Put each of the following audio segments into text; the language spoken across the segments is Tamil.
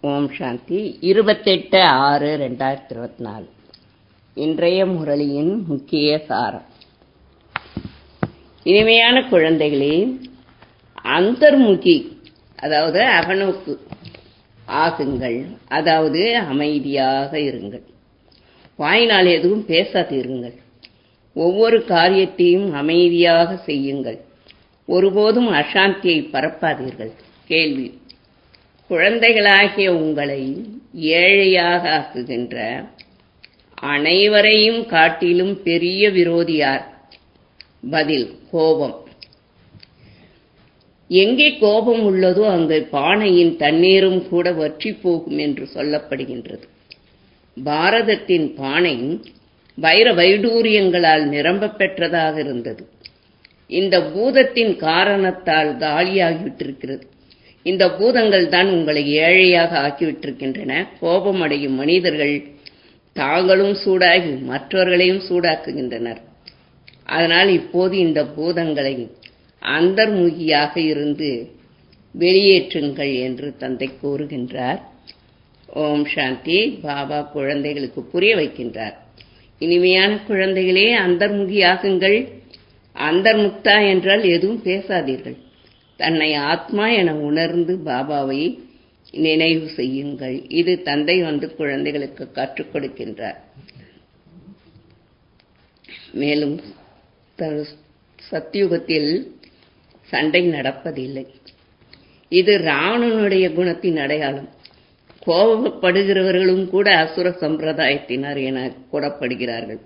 ஓம் சாந்தி. இருபத்தெட்டு ஆறு ரெண்டாயிரத்தி இருபத்தி நாலு இன்றைய முரளியின் முக்கிய சாரம். இனிமையான குழந்தைகளே அந்தர்முகி அதாவது அகநோக்கு ஆகுங்கள். அதாவது அமைதியாக இருங்கள். வாயினால் எதுவும் பேசாதீருங்கள் ஒவ்வொரு காரியத்தையும் அமைதியாக செய்யுங்கள். ஒருபோதும் அசாந்தியை பரப்பாதீர்கள். கேள்வி. குழந்தைகளாகிய உங்களை ஏழையாக ஆக்குகின்ற அனைவரையும் காட்டிலும் பெரிய விரோதியார். பதில் கோபம். எங்கே கோபம் உள்ளதோ அங்கு பானையின் தண்ணீரும் கூட வற்றி போகும் என்று சொல்லப்படுகின்றது. பாரதத்தின் பானை வைர வைடூரியங்களால் நிரம்ப பெற்றதாக இருந்தது. இந்த பூதத்தின் காரணத்தால் காலியாகிவிட்டிருக்கிறது இந்த பூதங்கள் தான் உங்களை ஏழையாக ஆக்கிவிட்டிருக்கின்றன. கோபமடையும் மனிதர்கள் தாங்களும் சூடாகி மற்றவர்களையும் சூடாக்குகின்றனர். அதனால் இப்போது இந்த பூதங்களை அந்தர்முகியாக இருந்து வெளியேற்றுங்கள் என்று தந்தை கூறுகின்றார். ஓம் சாந்தி. பாபா குழந்தைகளுக்கு புரிய வைக்கின்றார். இனிமையான குழந்தைகளே அந்தர்முகியாகுங்கள். அந்தர்முக்தா என்றால் எதுவும் பேசாதீர்கள். தன்னை ஆத்மா என உணர்ந்து பாபாவை நினைவு செய்யுங்கள். இது தந்தை வந்து குழந்தைகளுக்கு கற்றுக் கொடுக்கின்றார். மேலும் சத்தியுகத்தில் சண்டை நடப்பதில்லை. இது ராவணனுடைய குணத்தின் அடையாளம். கோபப்படுகிறவர்களும் கூட அசுர சம்பிரதாயத்தினர் என கூறப்படுகிறார்கள்.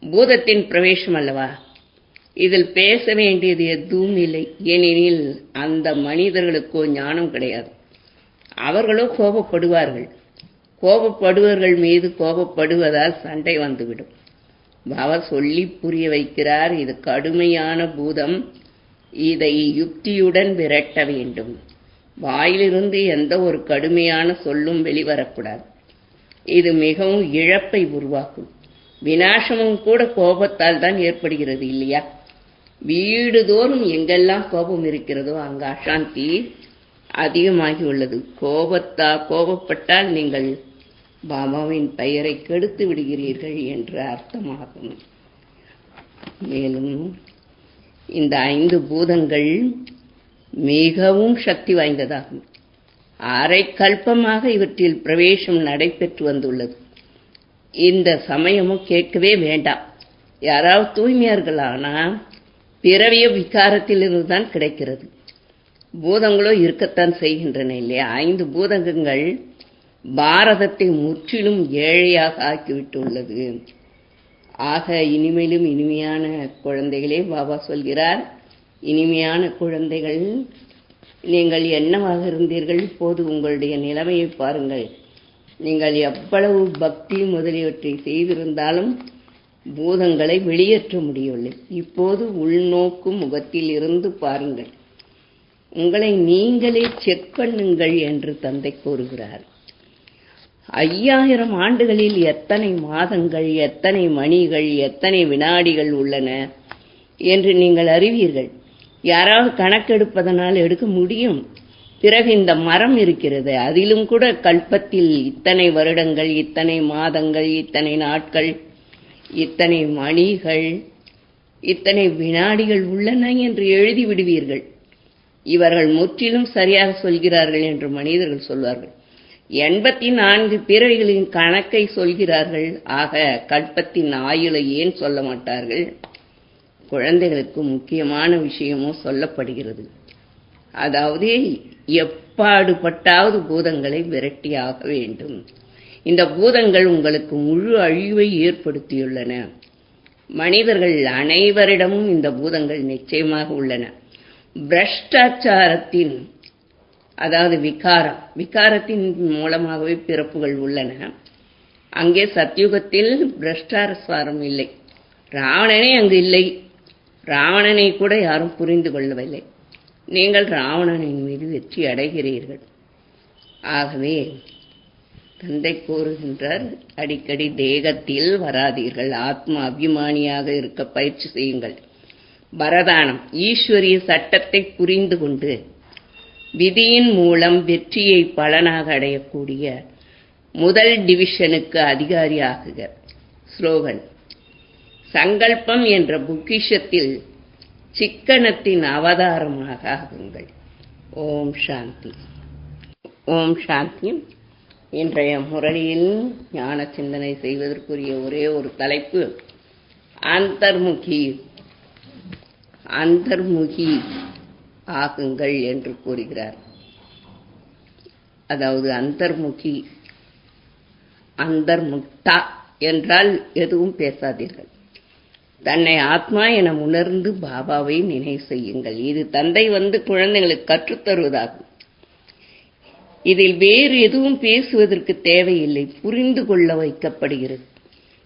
பூதத்தின் பிரவேசம் அல்லவா? இதில் பேச வேண்டியது எதுவும் இல்லை. ஏனெனில் அந்த மனிதர்களுக்கோ ஞானம் கிடையாது. அவர்களோ கோபப்படுவார்கள். கோபப்படுவர்கள் மீது கோபப்படுவதால் சண்டை வந்துவிடும். பாபா சொல்லி புரிய வைக்கிறார் இது கடுமையான பூதம். இதை யுக்தியுடன் விரட்ட வேண்டும். வாயிலிருந்து எந்த ஒரு கடுமையான சொல்லும் வெளிவரக்கூடாது. இது மிகவும் இழப்பை உருவாக்கும். வினாசமும் கூட கோபத்தால் தான் ஏற்படுகிறது இல்லையா? வீடுதோறும் எங்கெல்லாம் கோபம் இருக்கிறதோ அங்கு அசாந்தி அதிகமாகி உள்ளது கோபத்தா கோபப்பட்டால் நீங்கள் பாபாவின் பெயரை கெடுத்து விடுகிறீர்கள் என்று அர்த்தமாகும். மேலும் இந்த ஐந்து பூதங்கள் மிகவும் சக்தி வாய்ந்ததாகும். அரை கல்பமாக இவற்றில் பிரவேசம் நடைபெற்று வந்துள்ளது. இந்த சமயமும் கேட்கவே வேண்டாம். யாராவது தூய்மையார்களானா? பிறவிய விகாரத்திலிருந்து தான் கிடைக்கிறது. பூதங்களோ இருக்கத்தான் செய்கின்றன இல்லையா? ஐந்து பூதகங்கள் பாரதத்தை முற்றிலும் ஏழையாக ஆக்கிவிட்டுள்ளது ஆக இனிமேலும் இனிமையான குழந்தைகளே பாபா சொல்கிறார் இனிமையான குழந்தைகள் நீங்கள் என்னவாக இருந்தீர்கள்? இப்போது உங்களுடைய நிலைமையை பாருங்கள். நீங்கள் எவ்வளவு பக்தி முதலியவற்றை செய்திருந்தாலும் பூதங்களை வெளியேற்ற முடியவில்லை. இப்போது உள்நோக்கு முகத்தில் இருந்து பாருங்கள். உங்களை நீங்களே செக் பண்ணுங்கள் என்று தந்தை கூறுகிறார். ஐயாயிரம் ஆண்டுகளில் எத்தனை மாதங்கள் எத்தனை மணிகள் எத்தனை வினாடிகள் உள்ளன என்று நீங்கள் அறிவீர்கள். யாராவது கணக்கெடுப்பதனால் எடுக்க முடியும். பிறகு இந்த மரம் இருக்கிறது. அதிலும் கூட கல்பத்தில் இத்தனை வருடங்கள் இத்தனை மாதங்கள் இத்தனை நாட்கள் இத்தனை மணிகள் இத்தனை வினாடிகள் உள்ளன என்று எழுதி விடுவீர்கள். இவர்கள் முற்றிலும் சரியாக சொல்கிறார்கள் என்று மனிதர்கள் சொல்வார்கள். எண்பத்தி நான்கு பிறவிகளின் கணக்கை சொல்கிறார்கள். ஆக கல்பத்தின் ஆயுளை ஏன் சொல்ல மாட்டார்கள்? குழந்தைகளுக்கு முக்கியமான விஷயமும் சொல்லப்படுகிறது. அதாவது எப்பாடுபட்டாவது பூதங்களை விரட்டியாக வேண்டும். இந்த பூதங்கள் உங்களுக்கு முழு அழிவை ஏற்படுத்தியுள்ளன. மனிதர்கள் அனைவரிடமும் இந்த பூதங்கள் நிச்சயமாக உள்ளன. பிரஷ்டாச்சாரத்தின் அதாவது விகாரம் விகாரத்தின் மூலமாகவே பிறப்புகள் உள்ளன. அங்கே சத்யுகத்தில் பிரஷ்டாரஸ்வாரம் இல்லை. ராவணனே அங்கு இல்லை. ராவணனை கூட யாரும் புரிந்து கொள்ளவில்லை. நீங்கள் ராவணனின் மீது வெற்றி அடைகிறீர்கள். ஆகவே தந்தை கூறுகின்றார் அடிக்கடி தேகத்தில் வராதீர்கள் ஆத்ம அபிமானியாக இருக்க பயிற்சி செய்யுங்கள். வரதானம் ஈஸ்வரிய சட்டத்தை புரிந்து கொண்டு விதியின் மூலம் வெற்றியை பலனாக அடையக்கூடிய முதல் டிவிஷனுக்கு அதிகாரியாகுக. ஸ்லோகன் சங்கல்பம் என்ற பொக்கிஷத்தில் சிக்கனத்தின் அவதாரமாக ஆகுங்கள். ஓம் சாந்தி. ஓம் சாந்தி. இன்றைய முரளியில் ஞான சிந்தனை செய்வதற்குரிய ஒரே ஒரு தலைப்பு அந்தர்முகி. அந்தர்முகி ஆகுங்கள் என்று கூறுகிறார். அதாவது அந்தர்முகி அந்தர்முக்தா என்றால் எதுவும் பேசாதீர்கள். தன்னை ஆத்மா என உணர்ந்து பாபாவை நினைவு செய்யுங்கள். இது தந்தை வந்து குழந்தைகளுக்கு கற்றுத்தருவதாகும். இதில் வேறு எதுவும் பேசுவதற்கு தேவையில்லை. புரிந்து கொள்ள வைக்கப்படுகிறது.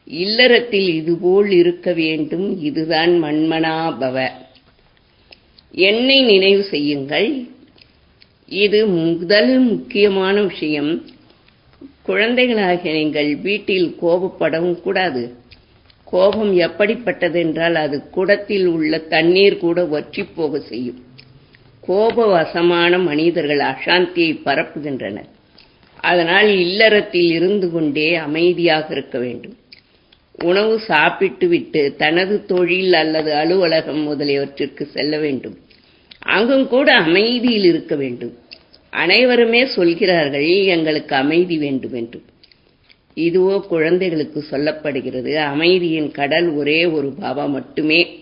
இல்லறத்தில் இதுபோல் இருக்க வேண்டும். இதுதான் மண்மனாபவ என்னை நினைவு செய்யுங்கள். இது முதல் முக்கியமான விஷயம். குழந்தைகளாக நீங்கள் வீட்டில் கோபப்படவும் கூடாது. கோபம் எப்படிப்பட்டதென்றால் அது குடத்தில் உள்ள தண்ணீர் கூட வற்றி போக செய்யும். கோபவசமான மனிதர்கள் அசாந்தியை பரப்புகின்றனர். அதனால் இல்லறத்தில் இருந்து கொண்டே அமைதியாக இருக்க வேண்டும். உணவு சாப்பிட்டு விட்டு தனது தொழில் அல்லது அலுவலகம் முதலியவற்றிற்கு செல்ல வேண்டும். அங்கும் கூட அமைதியில் இருக்க வேண்டும். அனைவருமே சொல்கிறார்கள் எங்களுக்கு அமைதி வேண்டும் என்று. இதுவோ குழந்தைகளுக்கு சொல்லப்படுகிறது அமைதியின் கடல் ஒரே ஒரு பாபா மட்டுமே.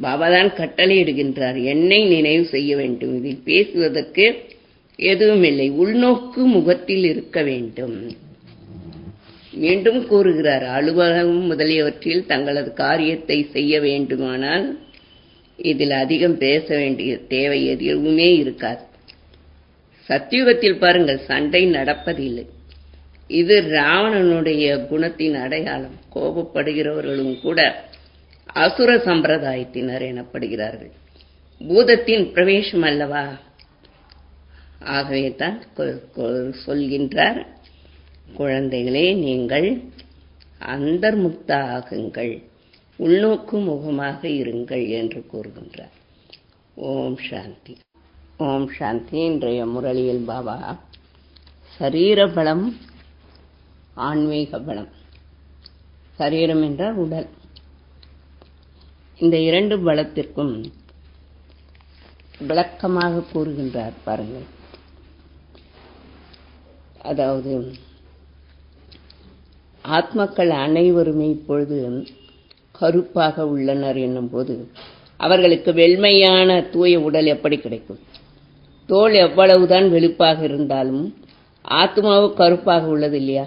பாபா தான் கட்டளையிடுகின்றார் என்னை நினைவு செய்ய வேண்டும். இதில் பேசுவதற்கு எதுவும் இல்லை உள்நோக்கு முகத்தில் இருக்க வேண்டும். மீண்டும் கூறுகிறார் அலுவலகம் முதலியவற்றில் தங்களது காரியத்தை செய்ய வேண்டுமானால் இதில் அதிகம் பேச வேண்டிய தேவை எதுவுமே இருக்காது. சத்தியுகத்தில் பாருங்கள் சண்டை நடப்பதில்லை. இது ராவணனுடைய குணத்தின் அடையாளம். கோபப்படுகிறவர்களும் கூட அசுர சம்பிரதாயத்தினர் எனப்படுகிறார்கள். பூதத்தின் பிரவேசம் அல்லவா? ஆகவே தான் சொல்கின்றார் குழந்தைகளே நீங்கள் அந்தர்முக்த ஆகுங்கள் உள்நோக்கு முகமாக இருங்கள் என்று கூறுகின்றார். ஓம் சாந்தி. ஓம் சாந்தி. இன்றைய முரளியில் பாபா சரீர பலம் ஆன்மீக பலம். சரீரம் என்றால் உடல். இந்த இரண்டு பலத்திற்கும் விளக்கமாக கூறுகின்றார் பாருங்கள். அதாவது ஆத்மக்கள் அனைவருமே இப்பொழுது கருப்பாக உள்ளனர் என்னும்போது அவர்களுக்கு வெண்மையான தூய உடல் எப்படி கிடைக்கும்? தோல் எவ்வளவுதான் வெளுப்பாக இருந்தாலும் ஆத்மாவும் கருப்பாக உள்ளது இல்லையா?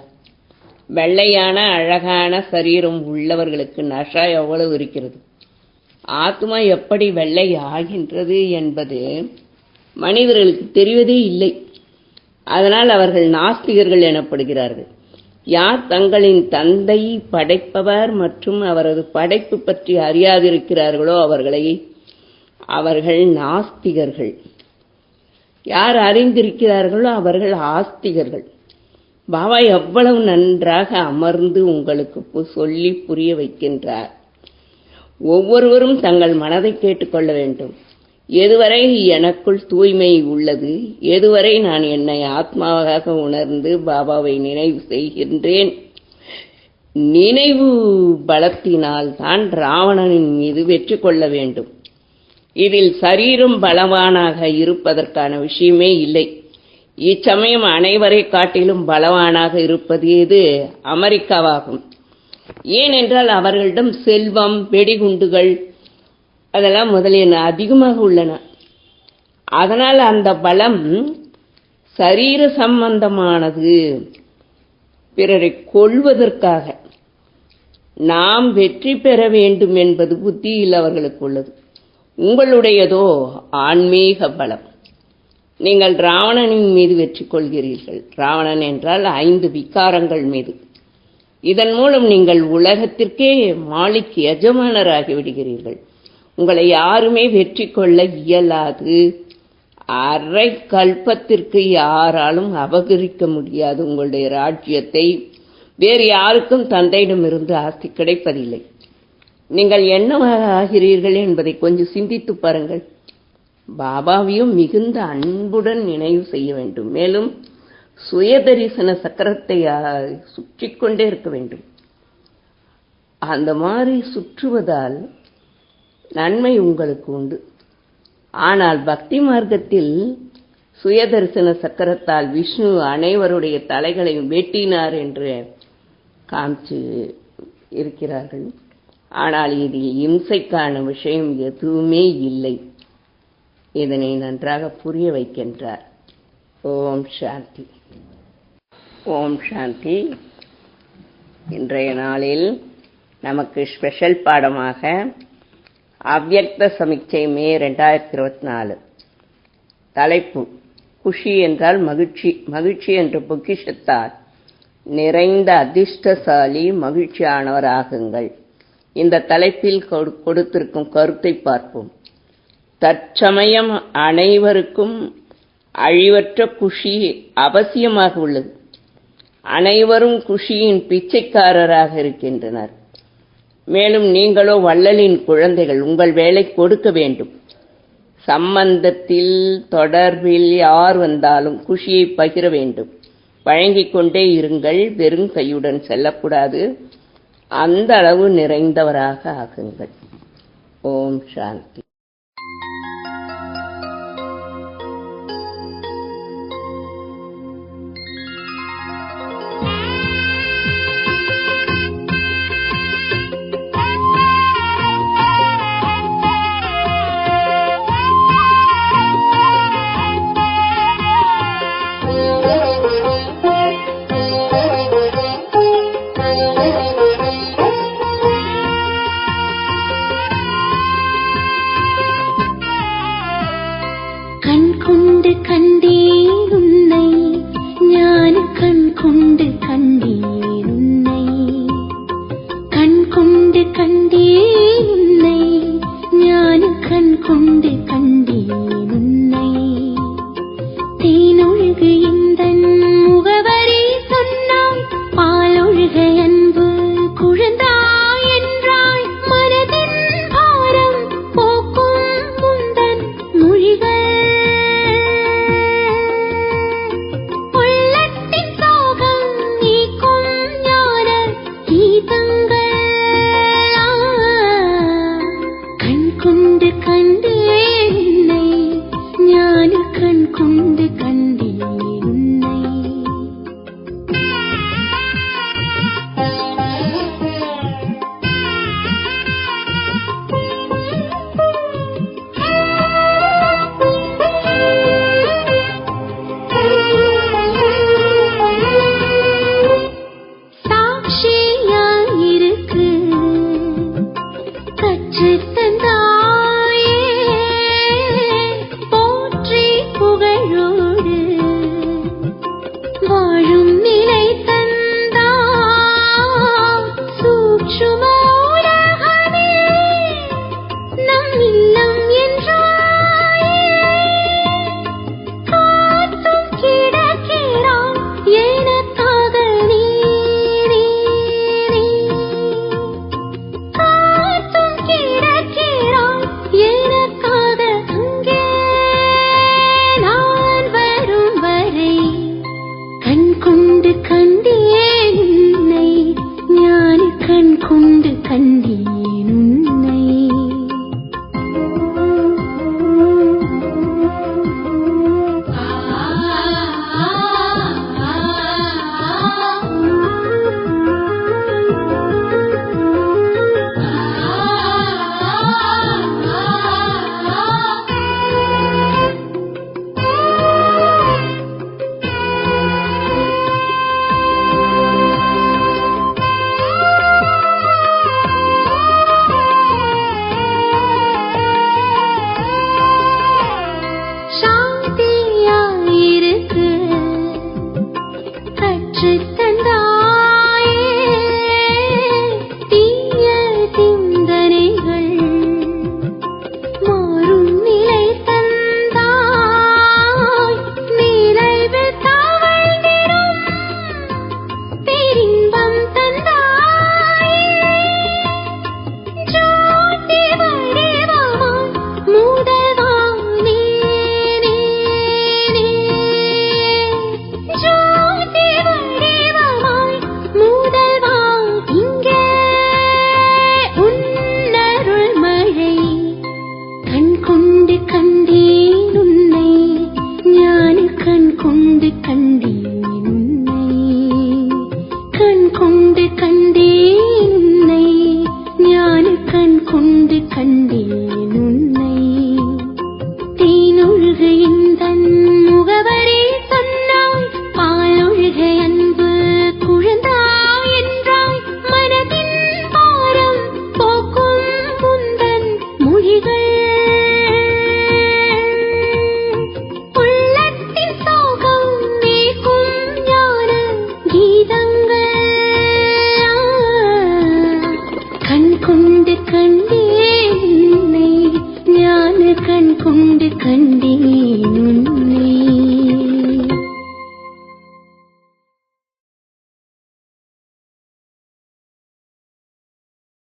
வெள்ளையான அழகான சரீரம் உள்ளவர்களுக்கு நஷா எவ்வளவு இருக்கிறது? ஆத்மா எப்படி வெள்ளை ஆகின்றது என்பது மனிதர்களுக்கு தெரிவதே இல்லை. அதனால் அவர்கள் நாஸ்திகர்கள் எனப்படுகிறார்கள். யார் தங்களின் தந்தை படைப்பவர் மற்றும் அவரது படைப்பு பற்றி அறியாதிருக்கிறார்களோ அவர்களை அவர்கள் நாஸ்திகர்கள். யார் அறிந்திருக்கிறார்களோ அவர்கள் ஆஸ்திகர்கள். பாபா எவ்வளவு நன்றாக அமர்ந்து உங்களுக்கு சொல்லி புரிய வைக்கின்றார். ஒவ்வொருவரும் தங்கள் மனதை கேட்டுக்கொள்ள வேண்டும். எதுவரை எனக்குள் தூய்மை உள்ளது? எதுவரை நான் என்னை ஆத்மாவாக உணர்ந்து பாபாவை நினைவு செய்கின்றேன்? நினைவு பலத்தினால் தான் ராவணனின் மீது வெற்றி கொள்ள வேண்டும். இதில் சரீரம் பலவானாக இருப்பதற்கான விஷயமே இல்லை. இச்சமயம் அனைவரை காட்டிலும் பலவானாக இருப்பது இது அமெரிக்காவாகும். ஏனென்றால் அவர்களிடம் செல்வம் வெடிகுண்டுகள் அதெல்லாம் முதலியன அதிகமாக உள்ளன. அதனால் அந்த பலம் சரீர சம்பந்தமானது. பிறரை கொள்வதற்காக நாம் வெற்றி பெற வேண்டும் என்பது புத்தியில் அவர்களுக்கு உள்ளது. உங்களுடையதோ ஆன்மீக பலம். நீங்கள் ராவணனின் மீது வெற்றி கொள்கிறீர்கள். ராவணன் என்றால் ஐந்து விக்காரங்கள் மீது. இதன் மூலம் நீங்கள் உலகத்திற்கே மாளிக்கு எஜமானராகி விடுகிறீர்கள். உங்களை யாருமே வெற்றி கொள்ள இயலாது. அரை கல்பத்திற்கு யாராலும் அபகரிக்க முடியாது உங்களுடைய ராஜ்யத்தை. வேறு யாருக்கும் தந்தையிடமிருந்து ஆஸ்தி கிடைப்பதில்லை. நீங்கள் என்னவாக ஆகிறீர்கள் என்பதை கொஞ்சம் சிந்தித்து பாருங்கள். பாபாவையும் மிகுந்த அன்புடன் நினைவு செய்ய வேண்டும். மேலும் சுயதரிசன சக்கரத்தை சுற்றிக் கொண்டே இருக்க வேண்டும். அந்த மாதிரி சுற்றுவதால் நன்மை உங்களுக்கு உண்டு. ஆனால் பக்தி மார்க்கத்தில் சுயதரிசன சக்கரத்தால் விஷ்ணு அனைவருடைய தலைகளையும் வெட்டினார் என்று காமிச்சு இருக்கிறார்கள். ஆனால் இதில் இம்சைக்கான விஷயம் எதுவுமே இல்லை. இதனை நன்றாக புரிய வைக்கின்றார். ஓம் சாந்தி. ஓம் சாந்தி. இன்றைய நாளில் நமக்கு ஸ்பெஷல் பாடமாக அவ்யக்த சமிச்சை மே ரெண்டாயிரத்தி இருபத்தி நாலு. தலைப்பு குஷி என்றால் மகிழ்ச்சி மகிழ்ச்சி என்று பொக்கிஷத்தால் நிறைந்த அதிர்ஷ்டசாலி மகிழ்ச்சியானவர் ஆகுங்கள் இந்த தலைப்பில் கொடுத்திருக்கும் கருத்தை பார்ப்போம். தற்சமயம் அனைவருக்கும் அழிவற்ற குஷி அவசியமாக உள்ளது. அனைவரும் குஷியின் பிச்சைக்காரராக இருக்கின்றனர். மேலும் நீங்களோ வள்ளலின் குழந்தைகள் உங்கள் வேலை கொடுக்க வேண்டும். சம்பந்தத்தில் தொடர்பில் யார் வந்தாலும் குஷியை பகிர வேண்டும். வழங்கிக் கொண்டே இருங்கள் வெறும் கையுடன் செல்லக்கூடாது. அந்த அளவு நிறைந்தவராக ஆகுங்கள். ஓம் சாந்தி.